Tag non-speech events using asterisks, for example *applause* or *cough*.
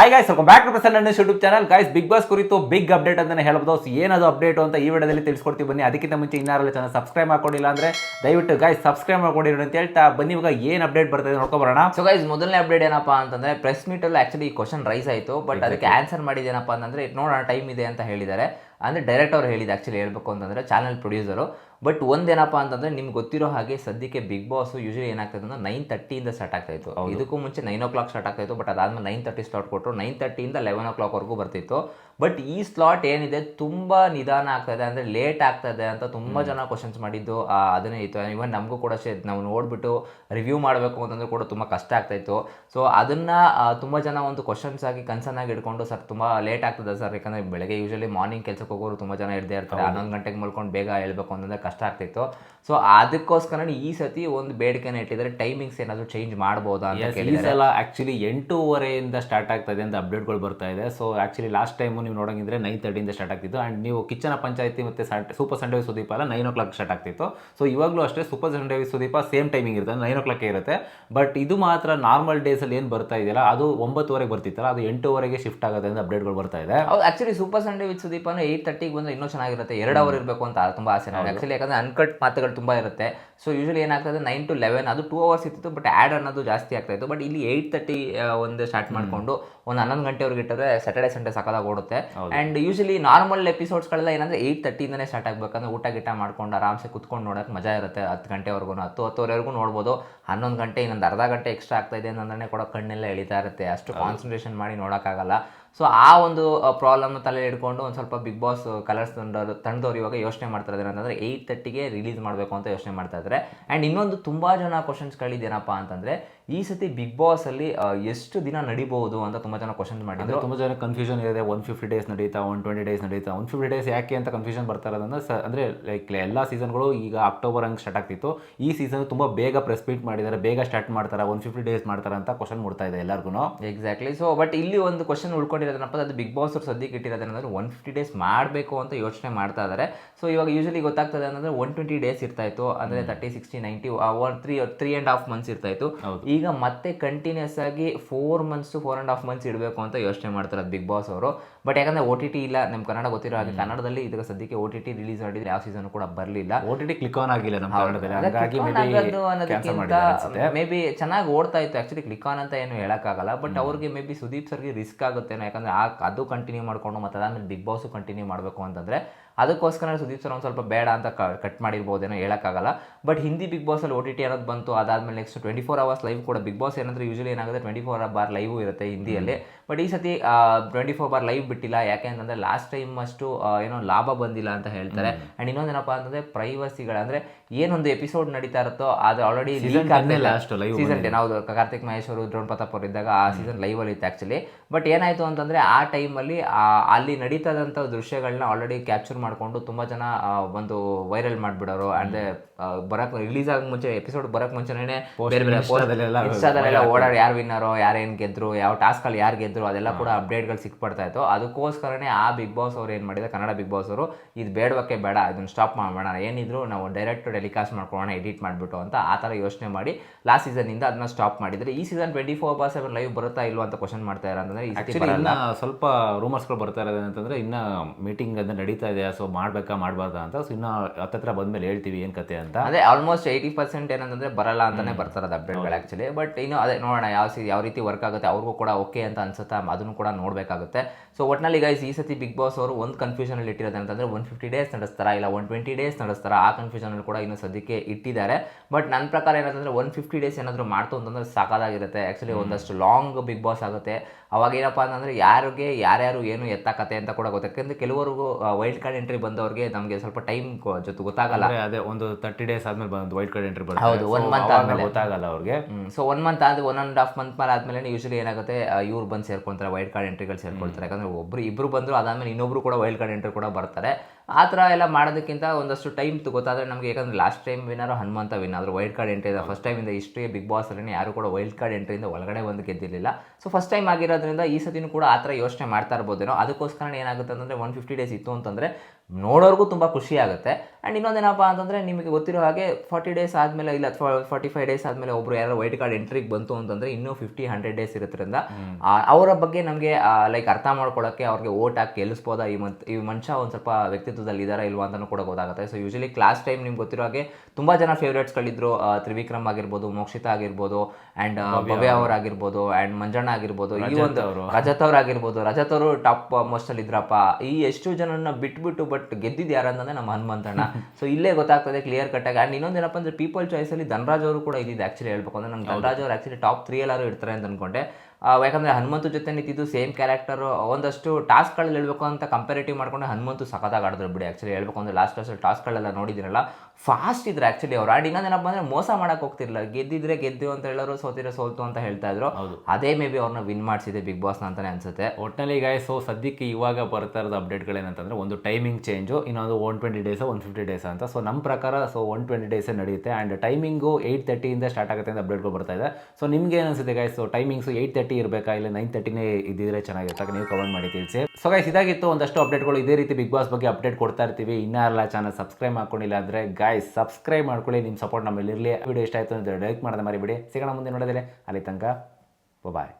Hi guys welcome back to Prasanna YouTube channel guys Bigg Boss ಕುರಿತು big update ಅಂತಲೇ ಹೇಳ್ಬೋದು. So ಏನದು update ಅಂತ ಈ ವಿಡಿಯೋದಲ್ಲಿ ತಿಳಿಸ್ಕೊಡ್ತೀವಿ. ಬನ್ನಿ ಅದಕ್ಕಿಂತ ಮುಂಚೆ ಇನ್ನಾರಲ್ಲ ಚಾನಲ್ ಸಬ್ಸ್ಕ್ರೈಬ್ ಮಾಡ್ಕೊಂಡಿಲ್ಲ ಅಂದ್ರೆ ದಯವಿಟ್ಟು ಗೈಸ್ ಸಬ್ಸ್ಕ್ರೈಬ್ ಮಾಡ್ಕೊಂಡಿರಿ ಅಂತ ಹೇಳ್ತಾ ಬನ್ನಿ. ಇವಾಗ ಏನು ಅಪ್ಡೇಟ್ ಬರ್ತದೆ ನೋಡ್ಕೊಬರೋಣ ಸೊ ಗೈಸ್ ಮೊದಲನೇ ಅಪ್ಡೇಟ್ ಏನಪ್ಪ ಅಂತಂದ್ರೆ ಪ್ರೆಸ್ ಮೀಟ್ ಅಲ್ಲಿ ಆಕ್ಚುಲಿ ಈ ಕ್ವಶನ್ ರೈಸ್ ಆಯಿತು. ಬಟ್ ಅದಕ್ಕೆ ಆನ್ಸರ್ ಮಾಡಿದೇನಪ್ಪ ಅಂತಂದ್ರೆ ನೋಡೋಣ ಟೈಮ್ ಇದೆ ಅಂತ ಹೇಳಿದ್ದಾರೆ. ಅಂದ್ರೆ ಡೈರೆಕ್ಟ್ ಅವ್ರು ಹೇಳಿದ್ದು ಆ್ಯಕ್ಚುಲಿ ಹೇಳಬೇಕು ಅಂತಂದರೆ ಚಾನಲ್ ಪ್ರೊಡ್ಯೂಸರು ಬಟ್ ಒಂದೇನಪ್ಪ ಅಂತಂದರೆ ನಿಮ್ಗೆ ಗೊತ್ತಿರೋ ಹಾಗೆ ಸದ್ಯಕ್ಕೆ ಬಿಗ್ ಬಾಸ್ ಯೂಶಲಿ ಏನಾಗ್ತದೆ ಅಂದರೆ ನೈನ್ ತರ್ಟಿಯಿಂದ ಸ್ಟಾರ್ಟ್ ಆಗ್ತಾಯಿತ್ತು ಇದಕ್ಕೂ ಮುಂಚೆ ನೈನ್ ಓ ಕ್ಲಾಕ್ ಸ್ಟಾರ್ಟ್ ಆಗ್ತಾಯಿತ್ತು ಬಟ್ ಅದಾದಮೇಲೆ ನೈನ್ ತರ್ಟಿ ಸ್ಲಾಟ್ ಕೊಟ್ಟರು ನೈನ್ ತರ್ಟಿಯಿಂದ ಲೆವೆನ್ ಓ ಕ್ಲಾಕ್ವರೆಗೂ ಬರ್ತಿತ್ತು. ಬಟ್ ಈ ಸ್ಲಾಟ್ ಏನಿದೆ ತುಂಬ ನಿಧಾನ ಆಗ್ತದೆ ಅಂದರೆ ಲೇಟ್ ಆಗ್ತದೆ ಅಂತ ತುಂಬ ಜನ ಕ್ವಶನ್ಸ್ ಮಾಡಿದ್ದು. ಅದನ್ನೇ ಇತ್ತು. ಇವನ್ ನಮಗೂ ಕೂಡ ಅಷ್ಟೇ ನಾವು ನೋಡಿಬಿಟ್ಟು ರಿವ್ಯೂ ಮಾಡಬೇಕು ಅಂತಂದ್ರೆ ಕೂಡ ತುಂಬ ಕಷ್ಟ ಆಗ್ತಾಯಿತ್ತು ಸೊ ಅದನ್ನು ತುಂಬ ಜನ ಒಂದು ಕ್ವಶನ್ಸ್ ಆಗಿ ಕನ್ಸರ್ನ್ ಆಗಿ ಇಟ್ಕೊಂಡು ಸರ್ ತುಂಬ ಲೇಟ್ ಆಗ್ತದೆ ಸರ್. ಯಾಕಂದರೆ ಬೆಳಗ್ಗೆ ಯೂಶಲಿ ಮಾರ್ನಿಂಗ್ ಕೆಲಸಕ್ಕೆ ಹೋಗೋರು ತುಂಬ ಜನ ಇರದೇ ಇರ್ತಾರೆ ಹನ್ನೊಂದು ಗಂಟೆಗೆ ಮಲ್ಕೊಂಡು ಬೇಗ ಹೇಳ್ಬೇಕು ಅಂತಂದ್ರೆ ಕಷ್ಟ ಆಗ್ತಿತ್ತು. ಸೊ ಅದಕ್ಕೋಸ್ಕರ ಈ ಸತಿ ಒಂದು ಬೇಡಿಕೆನ ಇಟ್ಟಿದ್ದಾರೆ. ಟೈಮಿಂಗ್ಸ್ ಏನಾದರೂ ಚೇಂಜ್ ಮಾಡ್ಬೋದಾ ಅಂತ ಈ ಆ್ಯಕ್ಚುಲಿ ಸಲ ಎಂಟೂವರೆಯಿಂದ ಸ್ಟಾರ್ಟ್ ಆಗ್ತಾ ಇದೆ ಅಂತ ಅಪ್ಡೇಟ್ಗಳು ಬರ್ತಾ ಇದೆ. ಸೊ ಆ್ಯಕ್ಚುಲಿ ಲಾಸ್ಟ್ ಟೈಮು ನೀವು ನೋಡೋಂಗಿದ್ರೆ ನೈನ್ ತರ್ಟಿಯಿಂದ ಸ್ಟಾರ್ಟ್ ಆಗ್ತಿತ್ತು. ಆ್ಯಂಡ್ ನೀವು ಕಿಚನ ಪಂಚಾಯತಿ ಮತ್ತು ಸೂಪರ್ ಸಂಡೇವಿ ಸುದೀಪ ಎಲ್ಲ ನೈನ್ ಓ ಕ್ಲಾಕ್ ಸ್ಟಾರ್ಟ್ ಆಗ್ತಿತ್ತು. ಸೊ ಇವಾಗಲೂ ಅಷ್ಟೇ super Sunday with Sudeep same timing ಇರುತ್ತೆ. ನೈನ್ ಓ ಕ್ಲಾಕ್ ಇರುತ್ತೆ. ಬಟ್ ಇದು ಮಾತ್ರ ನಾರ್ಮಲ್ ಡೇಸಲ್ಲಿ ಏನು ಬರ್ತಾ ಇದೆಯಲ್ಲ ಅದು ಒಂಬತ್ತುವರೆಗೆ ಬರ್ತಿತ್ತಲ್ಲ ಅದು ಎಂಟೂವರೆಗೆ ಶಿಫ್ಟ್ ಆಗುತ್ತೆ ಅಂತ ಅಪ್ಡೇಟ್ಗಳು ಬರ್ತಾ ಇದೆ. Actually super Sunday with Sudeep ಅಂದ್ರೆ ಏಯ್ಟ್ ತರ್ಟಿಗೆ ಬಂದ್ರೆ ಇನ್ನೂ ಚೆನ್ನಾಗಿರುತ್ತೆ. ಎರಡು ಅವರ್ ಇರಬೇಕು ಅಂತ ತುಂಬಾ ಆಸೆ ನಾವು ಆ್ಯಕ್ಚುಲಿ ಯಾಕಂದರೆ ಅನ್ಕಟ್ ಮಾತುಗಳು ತುಂಬಾ ಇರುತ್ತೆ. ಸೊ ಯೂಶಲಿ ಏನಾಗ್ತದೆ ನೈನ್ ಟು ಲೆವೆನ್ ಅದು ಟೂ ಅವರ್ಸ್ ಇತ್ತು ಬಟ್ ಆ್ಯಡ್ ಅನ್ನೋದು ಜಾಸ್ತಿ ಆಗ್ತಾ ಇತ್ತು. ಬಟ್ ಇಲ್ಲಿ ಏಯ್ಟ್ ತರ್ಟಿ ಒಂದು ಸ್ಟಾರ್ಟ್ ಮಾಡ್ಕೊಂಡು ಒಂದು ಹನ್ನೊಂದು ಗಂಟೆವರೆಗೆ ಇಟ್ಟರೆ ಸ್ಯಾಟರ್ಡೆ ಸಂಡೇ ಸಕದಾಗ ಓಡುತ್ತೆ. ಆ್ಯಂಡ್ ಯೂಶಲಿ ನಾರ್ಮಲ್ ಎಪಿಸೋಡ್ಸ್ಗಳೆಲ್ಲ ಏನಂದ್ರೆ ಏಯ್ಟ್ ತರ್ಟಿಯಿಂದನೇ ಸ್ಟಾರ್ಟ್ ಆಗಬೇಕಂದ್ರೆ ಊಟ ಗಿಟ ಮಾಡ್ಕೊಂಡು ಆರಾಮ್ಸೆ ಕುತ್ಕೊಂಡು ನೋಡೋಕೆ ಮಜಾ ಇರುತ್ತೆ. ಹತ್ತು ಗಂಟೆವರೆಗೂ ಹತ್ತು ಹತ್ತುವರೆವರೆಗೂ ನೋಡ್ಬೋದು. ಹನ್ನೊಂದು ಗಂಟೆ ಇನ್ನೊಂದು ಅರ್ಧ ಗಂಟೆ ಎಕ್ಸ್ಟ್ರಾ ಆಗ್ತಾ ಇದೆ ಅಂತಂದ್ರೆ ಕೂಡ ಕಣ್ಣೆಲ್ಲ ಎಳಿತಾ ಇರುತ್ತೆ. ಅಷ್ಟು ಕಾನ್ಸಂಟ್ರೇಷನ್ ಮಾಡಿ ನೋಡೋಕ್ಕಾಗಲ್ಲ. ಸೊ ಆ ಒಂದು ಪ್ರಾಬ್ಲಮ್ನ ತಲೆ ಹಿಡ್ಕೊಂಡು ಒಂದು ಸ್ವಲ್ಪ ಬಿಗ್ ಬಾಸ್ ಕಲರ್ಸ್ ತಂಡವರು ತಂಡದವ್ರು ಇವಾಗ ಯೋಚನೆ ಮಾಡ್ತಾ ಇದ್ದಾರೆ ಅಂತಂದರೆ ಏಯ್ಟ್ ತರ್ಟಿಗೆ ರಿಲೀಸ್ ಮಾಡಬೇಕು ಅಂತ ಯೋಚನೆ ಮಾಡ್ತಾ ಇದ್ದಾರೆ ಆ್ಯಂಡ್ ಇನ್ನೊಂದು ತುಂಬ ಜನ ಕ್ವಶನ್ಸ್ಗಳಿದೇನಪ್ಪ ಅಂತಂದರೆ ಈ ಸತಿ ಬಿಗ್ ಬಾಸ್ ಅಲ್ಲಿ ಎಷ್ಟು ದಿನ ನಡಿಬಹುದು ಅಂತ ತುಂಬ ಜನ ಕ್ವಶನ್ಸ್ ಮಾಡಿದ್ರು. ತುಂಬ ಜನ ಕನ್ಫ್ಯೂಷನ್ ಇದೆ ಒನ್ ಫಿಫ್ಟಿ ಡೇಸ್ ನಡೀತಾ ಒನ್ ಟ್ವೆಂಟಿ ಡೇಸ್ ನಡೀತಾ ಒನ್ ಫಿಫ್ಟಿ ಡೇಸ್ ಯಾಕೆ ಅಂತ ಕನ್ಫ್ಯೂಷನ್ ಬರ್ತಾ ಇರೋದಂದ್ರೆ ಸ ಅಂದರೆ ಲೈಕ್ ಎಲ್ಲ ಸೀಸನ್ಗಳು ಈಗ ಅಕ್ಟೋಬರ್ ಹಂಗೆ ಸ್ಟಾರ್ಟ್ ಆಗ್ತಿತ್ತು. ಈ ಸೀಸನ್ ತುಂಬ ಬೇಗ ಪ್ರೆಸ್ಪೀಟ್ ಮಾಡಿದ್ದಾರೆ ಬೇಗ ಸ್ಟಾರ್ಟ್ ಮಾಡ್ತಾರೆ ಒನ್ ಫಿಫ್ಟಿ ಡೇಸ್ ಮಾಡ್ತಾರೆ ಅಂತ ಕ್ವಶನ್ ಮೂಡ್ತಾ ಇದೆ ಎಲ್ಲರಿಗೂ ಎಕ್ಸಾಕ್ಟ್ಲಿ ಸೊ ಬಟ್ ಇಲ್ಲಿ ಒಂದು ಕ್ವಶನ್ ಉಳ್ಕೊಂಡಿರೋದನ್ನಪ್ಪ ಅದು ಬಿಗ್ ಬಾಸ್ ಅವ್ರು ಸದ್ಯಕ್ಕೆ ಇಟ್ಟಿರೋದೇನಂದ್ರೆ ಒನ್ ಫಿಫ್ಟಿ ಡೇಸ್ ಮಾಡಬೇಕು ಅಂತ ಯೋಚನೆ ಮಾಡ್ತಾ ಇದ್ದಾರೆ ಸೊ ಇವಾಗ ಯೂಶಲಿ ಗೊತ್ತಾಗ್ತದೆ ಅಂದ್ರೆ ಒನ್ ಟ್ವೆಂಟಿ ಡೇಸ್ ಇರ್ತಾ ಇತ್ತು. ಅಂದರೆ thirty sixty ninety one three three and half months ಇರ್ತಾ ಇತ್ತು. ಈಗ ಮತ್ತೆ ಕಂಟಿನ್ಯೂಸ್ ಆಗಿ four months four and half months ಇಡಬೇಕು ಅಂತ ಯೋಚನೆ ಮಾಡ್ತಾರೆ ಬಿಗ್ ಬಾಸ್ ಅವರು. ಬಟ್ ಯಾಕಂದ್ರೆ ಓ ಟಿ ಟಿ ಇಲ್ಲ. ನಮ್ಮ ಕನ್ನಡ ಗೊತ್ತಿರೋ ಹಾಗೆ ಕನ್ನಡದಲ್ಲಿ ಇದಕ್ಕೆ ಸದ್ಯಕ್ಕೆ ಓ ಟಿ ಟಿ ರಿಲೀಸ್ ಮಾಡಿದ್ರೆ ಯಾವ ಸೀಸನ್ ಕೂಡ ಬರಲಿಲ್ಲ. O T T click on ಆಗಿಲ್ಲ ನಮ್ಮ ಕನ್ನಡದಲ್ಲಿ. ಹಾಗಾಗಿ ಮೇ ಬಿ ಚೆನ್ನಾಗಿ ಓಡ್ತಾ ಇತ್ತು. ಆ್ಯಕ್ಚುಲಿ ಕ್ಲಿಕ್ ಆನ್ ಅಂತ ಏನು ಹೇಳೋಕ್ಕಾಗಲ್ಲ. ಬಟ್ ಅವ್ರಿಗೆ ಮೇ ಬಿ ಸುದೀಪ್ ಸರ್ಗೆ ರಿಸ್ಕ್ ಆಗುತ್ತೇನೋ ಯಾಕಂದ್ರೆ ಆ ಅದು ಕಂಟಿನ್ಯೂ ಮಾಡ್ಕೊಂಡು ಮತ್ತೆ ಅದಾದ್ಮೇಲೆ ಬಿಗ್ ಬಾಸ್ ಕಂಟಿನ್ಯೂ ಮಾಡಬೇಕು ಅಂತಂದ್ರೆ ಅದಕ್ಕೋಸ್ಕರ ಸುದೀಪ್ ಸರ್ ಒಂದು ಸ್ವಲ್ಪ ಬೇಡ ಅಂತ ಕಟ್ ಮಾಡಿರ್ಬೋದೇನೋ ಹೇಳೋಕ್ಕಾಗಲ್ಲ. ಬಟ್ ಹಿಂದಿ ಬಿಗ್ ಬಾಸಲ್ಲಿ ಅಲ್ಲಿ ಓ ಟಿ ಟಿ ಅನ್ನೋದು ಬಂತು ಅದಾದಮೇಲೆ next twenty four hours live ಕೂಡ ಬಿಗ್ ಬಾಸ್ ಏನಂದ್ರೆ ಯೂಶಲಿ ಏನಾಗುತ್ತೆ ಟ್ವೆಂಟಿ ಫೋರ್ ಬಾರ್ ಲೈವ್ ಇರುತ್ತೆ ಹಿಂದಿಯಲ್ಲಿ. ಬಟ್ ಈ ಸತಿ ಟ್ವೆಂಟಿ ಫೋರ್ ಬಾರ್ ಲೈವ್ ಬಿಟ್ಟಿಲ್ಲ ಯಾಕೆ ಅಂತಂದರೆ ಲಾಸ್ಟ್ ಟೈಮ್ ಅಷ್ಟು ಏನೋ ಲಾಭ ಬಂದಿಲ್ಲ ಅಂತ ಹೇಳ್ತಾರೆ. ಆ್ಯಂಡ್ ಇನ್ನೊಂದೇನಪ್ಪ ಅಂತಂದ್ರೆ ಪ್ರೈವಸಿಗಳ ಅಂದ್ರೆ ಏನೊಂದು ಎಪಿಸೋಡ್ ನಡೀತಾ ಇರುತ್ತೋ ಅದು ಆಲ್ರೆಡಿ ಸೀಸನ್ ಟೆನ್ ಹೌದು. ಕಾರ್ತಿಕ್ ಮಹೇಶ್ ಅವರು ದ್ರೋಣ್ ಪ್ರತಾಪ್ ಅವರು ಇದ್ದಾಗ ಆ ಸೀಸನ್ ಲೈವ್ ಅಲ್ಲಿ ಇತ್ತು ಆ್ಯಕ್ಚುಲಿ ಬಟ್ ಏನಾಯ್ತು ಅಂತಂದ್ರೆ ಆ ಟೈಮಲ್ಲಿ ಅಲ್ಲಿ ನಡೀತದಂತ ದೃಶ್ಯಗಳನ್ನ ಆಲ್ರೆಡಿ ಕ್ಯಾಪ್ಚರ್ ಮಾಡ್ಕೊಂಡು ತುಂಬಾ ಜನ ಒಂದು ವೈರಲ್ ಮಾಡಿಬಿಡೋರು. ಅಂದ್ರೆ ಬರಕ್ ರಿಲೀಸ್ ಆಗ ಮುಂಚೆ ಎಪಿಸೋಡ್ ಬರಕ್ ಮುಂಚೆನೇ ಬೇರೆ ಬೇರೆ ಇನ್ಸ್ಟಾದಲ್ಲೆಲ್ಲ ಓಡಾಡಿ ಯಾರು ವಿನ್ನರು ಏನು ಗೆದ್ರು ಯಾವ ಟಾಸ್ಕ್ ಅಲ್ಲಿ ಯಾರು ಗೆದ್ರು ಅದೆಲ್ಲ ಕೂಡ ಅಪ್ಡೇಟ್ಗಳು ಸಿಕ್ಬಿಡ್ತಾ ಇತ್ತು. ಅದಕ್ಕೋಸ್ಕರನೇ ಆ ಬಿಗ್ ಬಾಸ್ ಅವ್ರು ಏನ್ ಮಾಡಿದ್ರೆ ಕನ್ನಡ ಬಿಗ್ ಬಾಸ್ ಅವರು ಇದು ಬೇಡವಕ್ಕೆ ಬೇಡ ಅದನ್ನ ಸ್ಟಾಪ್ ಮಾಡೋಣ ಏನಿದ್ರು ನಾವು ಡೈರೆಕ್ಟ್ ಟೆಲಿಕಾಸ್ಟ್ ಮಾಡ್ಕೊಳ್ಳೋಣ ಎಡಿಟ್ ಮಾಡಿಬಿಟ್ಟು ಅಂತ ಆ ಥರ ಯೋಚನೆ ಮಾಡಿ ಲಾಸ್ಟ್ ಸೀಸನ್ ಇಂದ ಅದನ್ನ ಸ್ಟಾಪ್ ಮಾಡಿದ್ರೆ ಈ season twenty four bar seven live ಬರುತ್ತಾ ಇಲ್ವಾ ಅಂತ ಕ್ವಶನ್ ಮಾಡ್ತಾ ಇರೋ ಅಂತಂದ್ರೆ ಸ್ವಲ್ಪ ರೂಮರ್ಸ್ಗಳು ಬರ್ತಾ ಇರೋದು ಅಂತಂದ್ರೆ ಇನ್ನ ಮೀಟಿಂಗ್ ಅದನ್ನ ನಡೀತಾ ಇದೆ ಸೊ ಮಾಡ್ಬೇಕಾ ಮಾಡಬಾರ್ದಾ ಅಂತ? ಸೊ ಇನ್ನ ಹತ್ತತ್ರ ಬಂದ್ಮೇಲೆ ಹೇಳ್ತೀವಿ ಏನು ಕತೆ ಅಂತ. ಅದೇ ಆಲ್ಮೋಸ್ಟ್ ಏಯ್ಟಿ ಪರ್ಸೆಂಟ್ ಏನಂತಂದ್ರೆ ಬರಲ್ಲ ಅಂತಾನೆ ಬರ್ತಾರದು ಅಪ್ಡೇಟ್ಗಳು ಆ್ಯಕ್ಚುಲಿ ಬಟ್ ಇನ್ನು ಅದೇ ನೋಡೋಣ ಯಾವ ಸಿ ಯಾವ ರೀತಿ ವರ್ಕ್ ಆಗುತ್ತೆ ಅವ್ರಿಗೂ ಕೂಡ ಓಕೆ ಅಂತ ಅನ್ಸುತ್ತಾ ಅದನ್ನು ಕೂಡ ನೋಡಬೇಕಾಗುತ್ತೆ. ಸೊ ಒಟ್ನಲ್ಲಿ ಗೈಸ್ ಈ ಸತಿ ಬಿಗ್ ಬಾಸ್ ಅವರು ಒಂದು ಕನ್ಫ್ಯೂಷನಲ್ಲಿ ಇಟ್ಟಿರೋದು ಅಂತಂದ್ರೆ ಒನ್ ಫಿಫ್ಟಿ ಡೇಸ್ ನಡೆಸ್ತಾರಾ ಇಲ್ಲ ಒನ್ ಟ್ವೆಂಟಿ ಡೇಸ್ ನಡೆಸ್ತಾರೆ ಆ ಕನ್ಫ್ಯೂಷನಲ್ಲಿ ಕೂಡ ಇನ್ನು ಸದ್ಯಕ್ಕೆ ಇಟ್ಟಿದ್ದಾರೆ. ಬಟ್ ನನ್ನ ಪ್ರಕಾರ ಏನಂತಂದರೆ ಒನ್ ಫಿಫ್ಟಿ ಡೇಸ್ ಏನಾದರೂ ಮಾಡ್ತು ಅಂತಂದ್ರೆ ಸಾಕಾಗಿರುತ್ತೆ ಆ್ಯಕ್ಚುಲಿ ಒಂದಷ್ಟು ಲಾಂಗ್ ಬಿಗ್ ಬಾಸ್ ಆಗುತ್ತೆ. ಅವಾಗ ಏನಪ್ಪ ಅಂತಂದರೆ ಯಾರಿಗೆ ಯಾರ್ಯಾರು ಏನು ಎತ್ತ ಕತೆ ಅಂತ ಕೂಡ ಗೊತ್ತು ಯಾಕಂದ್ರೆ ಕೆಲವರಿಗೂ ವೈಲ್ಡ್ ಕಾರ್ಡ್ ಎಂಟ್ರಿ ಬಂದವ್ರಿಗೆ ನಮಗೆ ಸ್ವಲ್ಪ ಟೈಮ್ ಜೊತೆ ಗೊತ್ತಾಗಲ್ಲ. ಅದೇ ಒಂದು ತರ್ಟಿ ಡೇಸ್ ಆದ್ಮೇಲೆ ಬಂದು ವೈಲ್ಡ್ ಕಾರ್ಡ್ ಎಂಟ್ರಿ ಹೌದು, ಒನ್ ಮಂತ್ ಆದ್ಮೇಲೆ. ಗೊತ್ತಾಗಲ್ಲ ಅವ್ರಿಗೆ. ಸೊ ಒನ್ ಮಂತ್ ಆದ್ರೆ ಒನ್ ಆ್ಯಂಡ್ ಹಾಫ್ ಮಂತ್ ಮೇಲೆ ಆದ್ಮೇಲೆ ಯೂಶಲಿ ಏನಾಗುತ್ತೆ ಇವ್ರು ಬಂದು ಸೇರ್ಕೊಂತಾರೆ ವೈಲ್ಡ್ ಕಾರ್ಡ್ ಎಂಟ್ರಿಗಳು ಸೇರ್ಕೊಳ್ತಾರೆ. ಯಾಕಂದ್ರೆ ಒಬ್ರು ಇಬ್ಬರು ಬಂದ್ರು ಅದಾದಮೇಲೆ ಇನ್ನೊಬ್ರು ಕೂಡ ವೈಲ್ಡ್ ಕಾರ್ಡ್ ಎಂಟ್ರಿ ಕೂಡ ಬರ್ತಾರೆ. ಆ ಥರ ಎಲ್ಲ ಮಾಡೋದಕ್ಕಿಂತ ಒಂದಷ್ಟು ಟೈಮ್ ಗೊತ್ತಾದ್ರೆ ನಮಗೆ ಯಾಕಂದ್ರೆ last time winner Hanumantha win ಆದ್ರು ವೈಲ್ಡ್ ಕಾರ್ಡ್ ಎಂಟ್ರಿ ಫಸ್ಟ್ ಟೈಮಿಂದ ಇಂದ ಹಿಸ್ಟ್ರಿ ಬಿಗ್ ಬಾಸ್ ಅಲ್ಲಿ ಯಾರು ಕೂಡ ವೈಲ್ಡ್ ಕಾರ್ಡ್ ಎಂಟ್ರಿಯಿಂದ ಒಳಗಡೆ ಒಂದು ಗೆದ್ದಿರಲಿಲ್ಲ. ಸೊ ಫಸ್ಟ್ ಟೈಮ್ ಆಗಿರೋದ್ರಿಂದ ಈ ಸತಿನೂ ಕೂಡ ಆ ಥರ ಯೋಚನೆ ಮಾಡ್ತಾ ಇರ್ಬೋದೇನೋ. ಅದಕ್ಕೋಸ್ಕರ ಏನಾಗುತ್ತೆ ಅಂತಂದರೆ ಒನ್ ಫಿಫ್ಟಿ ಡೇಸ್ ಇತ್ತು ಅಂತಂದ್ರೆ ನೋಡೋರ್ಗೂ ತುಂಬ ಖುಷಿ ಆಗುತ್ತೆ. ಆ್ಯಂಡ್ ಇನ್ನೊಂದೇನಪ್ಪ ಅಂತಂದರೆ ನಿಮಗೆ ಗೊತ್ತಿರೋ ಹಾಗೆ ಫಾರ್ಟಿ ಡೇಸ್ ಆದಮೇಲೆ ಇಲ್ಲ ಫಾರ್ಟಿ ಫೈವ್ ಡೇಸ್ ಆದಮೇಲೆ ಒಬ್ರು ಯಾರೋ ವೈಟ್ ಕಾರ್ಡ್ ಎಂಟ್ರಿಗೆ ಬಂತು ಅಂತಂದರೆ ಇನ್ನೂ ಫಿಫ್ಟಿ ಹಂಡ್ರೆಡ್ ಡೇಸ್ ಇರೋದ್ರಿಂದ ಆ, ಅವರ ಬಗ್ಗೆ ನಮಗೆ ಲೈಕ್ ಅರ್ಥ ಮಾಡ್ಕೊಳ್ಳೋಕ್ಕೆ ಅವ್ರಿಗೆ ಓಟ್ ಹಾಕಿ ಗೆಲ್ಲಿಸ್ಬೋದಾ? ಈ ಮಂತ್ ಈ ಮನುಷ್ಯ ಒಂದು ಸ್ವಲ್ಪ ವ್ಯಕ್ತಿತ್ವದಲ್ಲಿ ಇದಾರ ಇಲ್ವಾ ಅಂತಲೂ ಕೂಡ ಗೊತ್ತಾಗುತ್ತೆ. ಸೊ ಯೂಶಲಿ ಕ್ಲಾಸ್ ಟೈಮ್ ನಿಮ್ಗೆ ಗೊತ್ತಿರೋ ಹಾಗೆ ತುಂಬ ಜನ ಫೇವ್ರೇಟ್ಸ್ಗಳಿದ್ರು ತ್ರಿವಿಕ್ರಮ್ ಆಗಿರ್ಬೋದು ಮೋಕ್ಷಿತಾ ಆಗಿರ್ಬೋದು ಆ್ಯಂಡ್ ಭವ್ಯ ಅವರಾಗಿರ್ಬೋದು ಆ್ಯಂಡ್ ಮಂಜಣ್ಣ ಆಗಿರ್ಬೋದು ಈ ಒಂದು ರಜತ್ ಅವ್ರು ಆಗಿರ್ಬೋದು ರಜತ್ ಅವರು ಟಾಪ್ ಮೋಸ್ಟಲ್ಲಿ ಇದ್ರಪ್ಪ. ಈ ಎಷ್ಟು ಜನನ ಬಿಟ್ಬಿಟ್ಟು ಬಟ್ ಗೆದ್ದಿದ್ದು ಯಾರಂತಂದ್ರೆ ನಮ್ಮ ಹನುಮಂತಣ್ಣ ಸೊ *laughs* ಇಲ್ಲೇ ಗೊತ್ತಾಗ್ತದೆ ಕ್ಲಿಯರ್ ಕಟ್ ಆಗಿ. ಆ್ಯಂಡ್ ಇನ್ನೊಂದೇನಪ್ಪ ಅಂದರೆ ಪೀಪಲ್ ಚಾಯ್ಸಲ್ಲಿ ಧನರಾಜ್ ಅವರು ಕೂಡ ಇದ್ದಿದ್ದು ಆಕ್ಚುಲಿ ಹೇಳ್ಬೇಕು. ಅಂದ್ರೆ ನಂಗೆ ಧನರಾಜ್ ಅವರು ಆಕ್ಚುಲಿ ಟಾಪ್ ತ್ರೀ ಎಲ್ಲರೂ ಇರ್ತಾರೆ ಅಂತ ಅನ್ಕೊಂಡೆ. ಯಾಕಂದ್ರೆ ಹನುಮಂತು ಜೊತೆ ನಿಂತಿದ್ದು ಸೇಮ್ ಕ್ಯಾರೆಕ್ಟರು ಒಂದಷ್ಟು ಟಾಸ್ಕ್ಗಳಲ್ಲಿ ಹೇಳಬೇಕು ಅಂತ ಕಂಪೇರಿಟಿವ್ ಮಾಡ್ಕೊಂಡು ಹನುಮಂತು ಸಖತ್ತಾಗಿ ಆಡಿದ್ರು ಬಿಡಿ. ಆ್ಯಕ್ಚುಲಿ ಹೇಳ್ಬೇಕು ಅಂದರೆ ಲಾಸ್ಟ್ ಲಾಸ್ಟ್ ಟಾಸ್ಕ್ಗಳೆಲ್ಲ ನೋಡಿದಿರಲ್ಲ ಫಾಸ್ಟ್ ಇದ್ರು ಆ್ಯಕ್ಚುಲಿ ಅವ್ರು. ಆ್ಯಂಡ್ ಇನ್ನೊಂದೇನಪ್ಪ ಅಂದರೆ ಮೋಸ ಮಾಡೋಕೆ ಹೋಗ್ತಿರಲ್ಲ ಗೆದ್ದಿದ್ರೆ ಗೆದ್ದು ಅಂತ ಹೇಳೋರು ಸೋತಿದ್ರೆ ಸೋಲ್ತು ಅಂತ ಹೇಳ್ತಾ ಇದ್ರು. ಅದೇ ಮೇ ಬಿ ಅವ್ರನ್ನ ವಿನ್ ಮಾಡಿಸಿದೆ ಬಿಗ್ ಬಾಸ್ನ ಅಂತಲೇ ಅನಿಸುತ್ತೆ. ಒಟ್ಟಿನಲ್ಲಿ ಈಗ ಸೊ ಸದ್ಯಕ್ಕೆ ಇವಾಗ ಬರ್ತಾ ಇರೋದು ಅಪ್ಡೇಟ್ಗಳೇನಂತಂದರೆ ಒಂದು ಟೈಮಿಂಗ್ ಚೇಂಜು ಇನ್ನೊಂದು one twenty days one fifty days ಅಂತ. ಸೊ ನಮ್ಮ ಪ್ರಕಾರ ಸೊ ಒನ್ ಟ್ವೆಂಟಿ ಡೇಸೇ ನಡೆಯುತ್ತೆ. ಆ್ಯಂಡ್ ಟೈಮಿಂಗು ಏಯ್ಟ್ ತರ್ಟಿಯಿಂದ ಸ್ಟಾರ್ಟ್ ಆಗುತ್ತೆ ಅಂತ ಅಪ್ಡೇಟ್ಗಳು ಬರ್ತಾ ಇದೆ. ಸೊ ನಿಮ್ಗೆ ಏನು ಅನಿಸುತ್ತೆ guys so timings eight thirty ಇರಬೇಕಾ? ಇಲ್ಲ ನೈನ್ ತರ್ಟಿನೇ ಇದ್ದಿದ್ರೆ ಚೆನ್ನಾಗಿರುತ್ತೆ. ನೀವು ಕಮೆಂಟ್ ಮಾಡಿ ತಿಳಿಸಿ. ಸೊ ಗೈಸ್ ಇದಾಗಿತ್ತು ಒಂದಷ್ಟು ಅಪ್ಡೇಟ್ಗಳು ಇದೇ ರೀತಿ ಬಿಗ್ ಬಾಸ್ ಬಗ್ಗೆ ಅಪ್ಡೇಟ್ ಕೊಡ್ತಾ ಇರ್ತೀವಿ. ಇನ್ನಾರಲ್ಲ ಚಾನಲ್ ಸಬ್ಸ್ಕ್ರೈಬ್ ಮಾಡ್ಕೊಂಡಿಲ್ಲ ಅಂದರೆ ಗಾಯ್ಸ್ ಸಬ್ಸ್ಕ್ರೈಬ್ ಮಾಡ್ಕೊಳ್ಳಿ. ನಿಮ್ಮ ಸಪೋರ್ಟ್ ನಮ್ಮಲ್ಲಿ ಇರಲಿ ವಿಡಿಯೋ ಇಷ್ಟ ಆಯಿತು ಅಂದರೆ ಲೈಕ್ ಮಾಡೋದು ಮರಿಬಿಡಿ. ಸಿಗೋಣ ಮುಂದೆ ನೋಡಿದರೆ ಅಲ್ಲಿ ತನಕ ಬಾಯ್